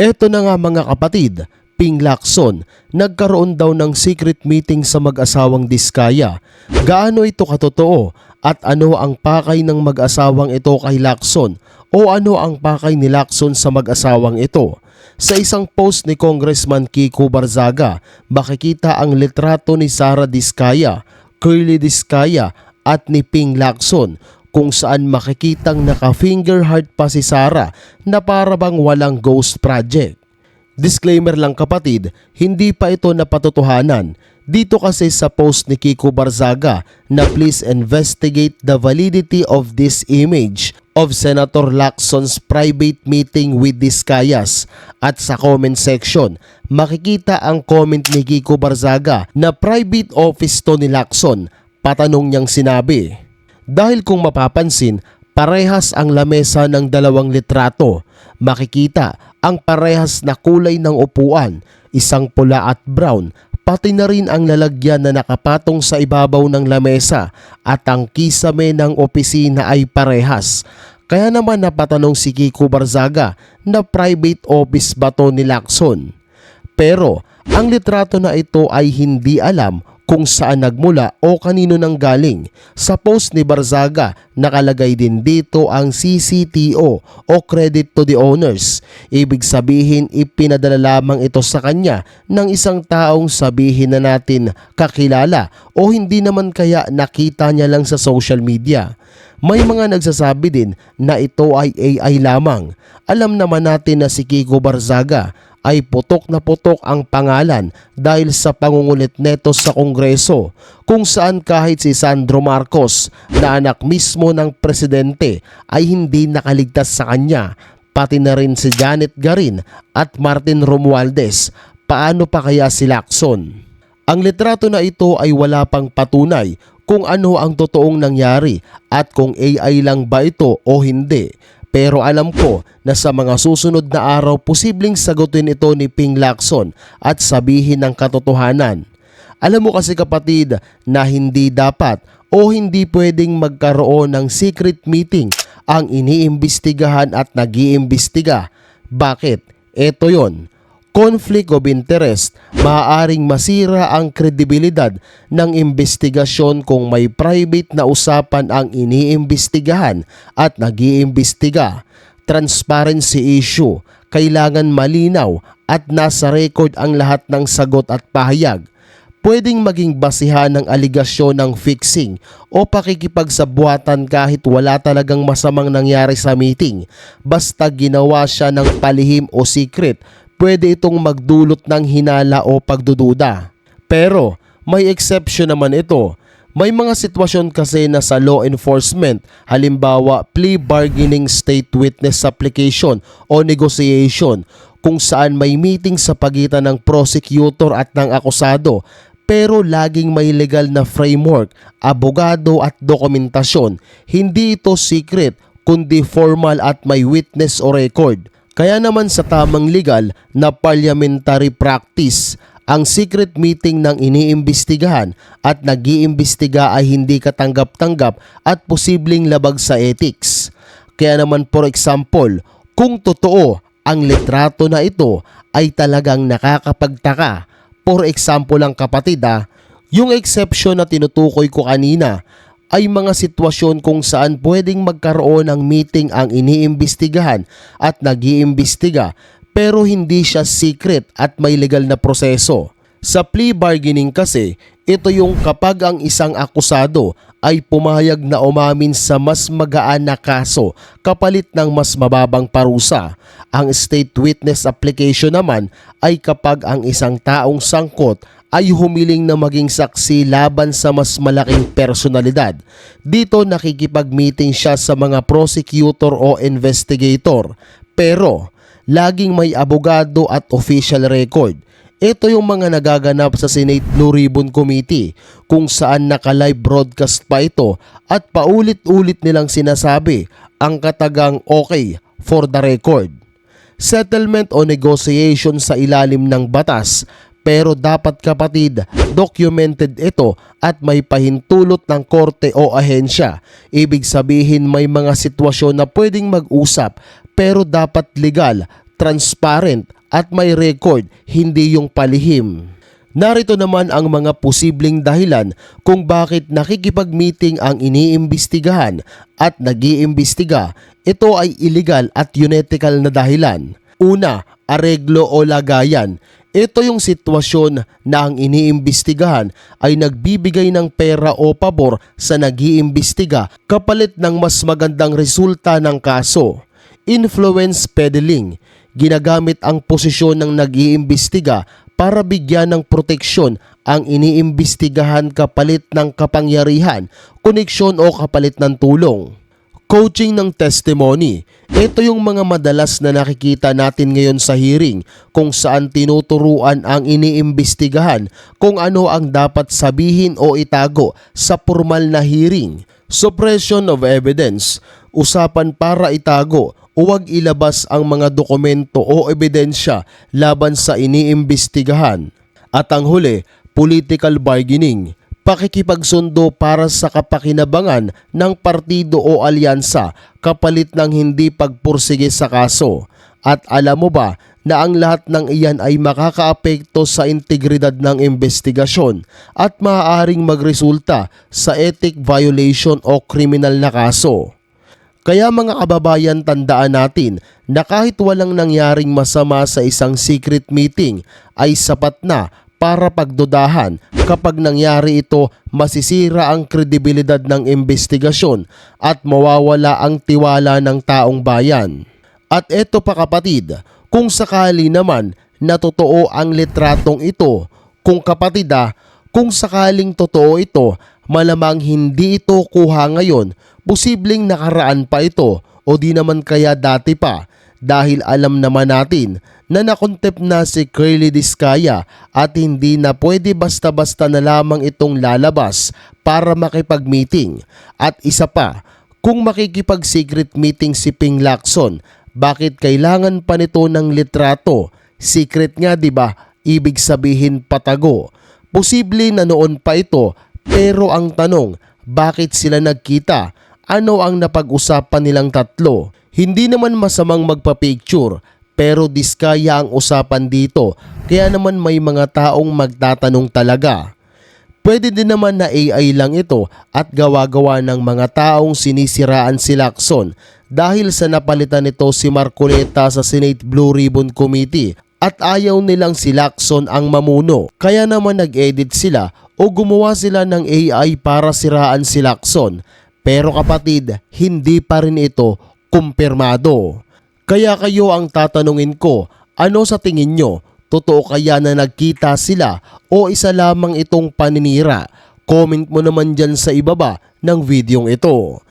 Eto na nga mga kapatid, Ping Lacson, nagkaroon daw ng secret meeting sa mag-asawang Diskaya. Gaano ito katotoo at ano ang pakay ng mag-asawang ito kay Lacson o ano ang pakay ni Lacson sa mag-asawang ito? Sa isang post ni Congressman Kiko Barzaga, makikita ang litrato ni Sara Diskaya, Curly Diskaya at ni Ping Lacson kung saan makikitang naka-finger heart pa si Sara na para bang walang ghost project. Disclaimer lang kapatid, hindi pa ito napatotohanan. Dito kasi sa post ni Kiko Barzaga na please investigate the validity of this image of Senator Lacson's private meeting with Discayas. At sa comment section, makikita ang comment ni Kiko Barzaga na private office to ni Lacson. Patanong niyang sinabi. Dahil kung mapapansin, parehas ang lamesa ng dalawang litrato. Makikita ang parehas na kulay ng upuan, isang pula at brown, pati na rin ang lalagyan na nakapatong sa ibabaw ng lamesa at ang kisame ng opisina ay parehas. Kaya naman napatanong si Kiko Barzaga na private office ba to ni Lacson. Pero ang litrato na ito ay hindi alam kung saan nagmula o kanino nang galing. Sa post ni Barzaga, nakalagay din dito ang CCTO o Credit to the Owners. Ibig sabihin, ipinadala lamang ito sa kanya ng isang taong sabihin na natin kakilala o hindi naman kaya nakita niya lang sa social media. May mga nagsasabi din na ito ay AI lamang. Alam naman natin na si Kiko Barzaga ay putok na putok ang pangalan dahil sa pangungulit neto sa Kongreso kung saan kahit si Sandro Marcos na anak mismo ng presidente ay hindi nakaligtas sa kanya pati na rin si Janet Garin at Martin Romualdez paano pa kaya si Lacson? Ang litrato na ito ay wala pang patunay kung ano ang totoong nangyari at kung AI lang ba ito o hindi. Pero alam ko na sa mga susunod na araw posibleng sagutin ito ni Ping Lacson at sabihin ng katotohanan. Alam mo kasi kapatid na hindi dapat o hindi pwedeng magkaroon ng secret meeting ang iniimbestigahan at nag-iimbestiga. Bakit? Ito yon conflict of interest, maaaring masira ang kredibilidad ng investigasyon kung may private na usapan ang iniimbestigahan at nag-iimbestiga. Transparency issue, kailangan malinaw at nasa record ang lahat ng sagot at pahayag. Pwedeng maging basihan ng aligasyon ng fixing o pakikipagsabuatan kahit wala talagang masamang nangyari sa meeting. Basta ginawa siya ng palihim o secret pwede itong magdulot ng hinala o pagdududa. Pero may exception naman ito. May mga sitwasyon kasi na sa law enforcement, halimbawa plea bargaining state witness application o negotiation kung saan may meeting sa pagitan ng prosecutor at ng akusado pero laging may legal na framework, abogado at dokumentasyon. Hindi ito secret kundi formal at may witness o record. Kaya naman sa tamang legal na parliamentary practice, ang secret meeting ng iniimbestigahan at nag-iimbestiga ay hindi katanggap-tanggap at posibleng labag sa ethics. Kaya naman for example, kung totoo ang litrato na ito ay talagang nakakapagtaka. For example lang kapatid ah, yung exception na tinutukoy ko kanina ay mga sitwasyon kung saan pwedeng magkaroon ng meeting ang iniimbestigahan at nag-iimbestiga pero hindi siya secret at may legal na proseso. Sa plea bargaining kasi, ito yung kapag ang isang akusado ay pumayag na umamin sa mas magaan na kaso kapalit ng mas mababang parusa. Ang state witness application naman ay kapag ang isang taong sangkot ay humiling na maging saksi laban sa mas malaking personalidad. Dito nakikipag-meeting siya sa mga prosecutor o investigator. Pero laging may abogado at official record. Ito yung mga nagaganap sa Senate Blue Ribbon Committee kung saan naka-live broadcast pa ito at paulit-ulit nilang sinasabi ang katagang okay for the record. Settlement o negotiation sa ilalim ng batas pero dapat kapatid, documented ito at may pahintulot ng korte o ahensya. Ibig sabihin may mga sitwasyon na pwedeng mag-usap pero dapat legal, transparent at may record, hindi yung palihim. Narito naman ang mga posibleng dahilan kung bakit nakikipag-meeting ang iniimbestigahan at nag-iimbestiga. Ito ay illegal at unethical na dahilan. Una, areglo o lagayan. Ito yung sitwasyon na ang iniimbestigahan ay nagbibigay ng pera o pabor sa nag-iimbestiga kapalit ng mas magandang resulta ng kaso. Influence peddling. Ginagamit ang posisyon ng nag-iimbestiga para bigyan ng proteksyon ang iniimbestigahan kapalit ng kapangyarihan, koneksyon o kapalit ng tulong. Coaching ng testimony. Ito yung mga madalas na nakikita natin ngayon sa hearing kung saan tinuturuan ang iniimbestigahan kung ano ang dapat sabihin o itago sa formal na hearing. Suppression of evidence. Usapan para itago huwag ilabas ang mga dokumento o ebidensya laban sa iniimbestigahan. At ang huli, political bargaining, pakikipagsundo para sa kapakinabangan ng partido o alyansa kapalit ng hindi pagpursige sa kaso. At alam mo ba na ang lahat ng iyan ay makakaapekto sa integridad ng investigasyon at maaaring magresulta sa ethic violation o criminal na kaso. Kaya mga kababayan tandaan natin na kahit walang nangyaring masama sa isang secret meeting ay sapat na para pagdudahan. Kapag nangyari ito masisira ang kredibilidad ng investigasyon at mawawala ang tiwala ng taong bayan. At eto pa kapatid, kung sakali naman na totoo ang litratong ito, kung kapatid ah, kung sakaling totoo ito, malamang hindi ito kuha ngayon, posibleng nakaraan pa ito o di naman kaya dati pa dahil alam naman natin na nakontep na si Curly Discaya at hindi na pwede basta-basta na lamang itong lalabas para makipag-meeting. At isa pa, kung makikipag-secret meeting si Ping Lacson, bakit kailangan pa nito ng litrato? Secret nga 'di ba? Ibig sabihin patago. Posible na noon pa ito, pero ang tanong, bakit sila nagkita? Ano ang napag-usapan nilang tatlo? Hindi naman masamang magpa-picture, pero diskaya ang usapan dito, kaya naman may mga taong magtatanong talaga. Pwede din naman na AI lang ito at gawa-gawa ng mga taong sinisiraan si Lacson dahil sa napalitan nito si Marcoleta sa Senate Blue Ribbon Committee at ayaw nilang si Lacson ang mamuno. Kaya naman nag-edit sila o gumawa sila ng AI para siraan si Lacson. Pero kapatid, hindi pa rin ito kumpirmado. Kaya kayo ang tatanungin ko, ano sa tingin nyo? Totoo kaya na nagkita sila o isa lamang itong paninira? Comment mo naman dyan sa ibaba ng videong ito.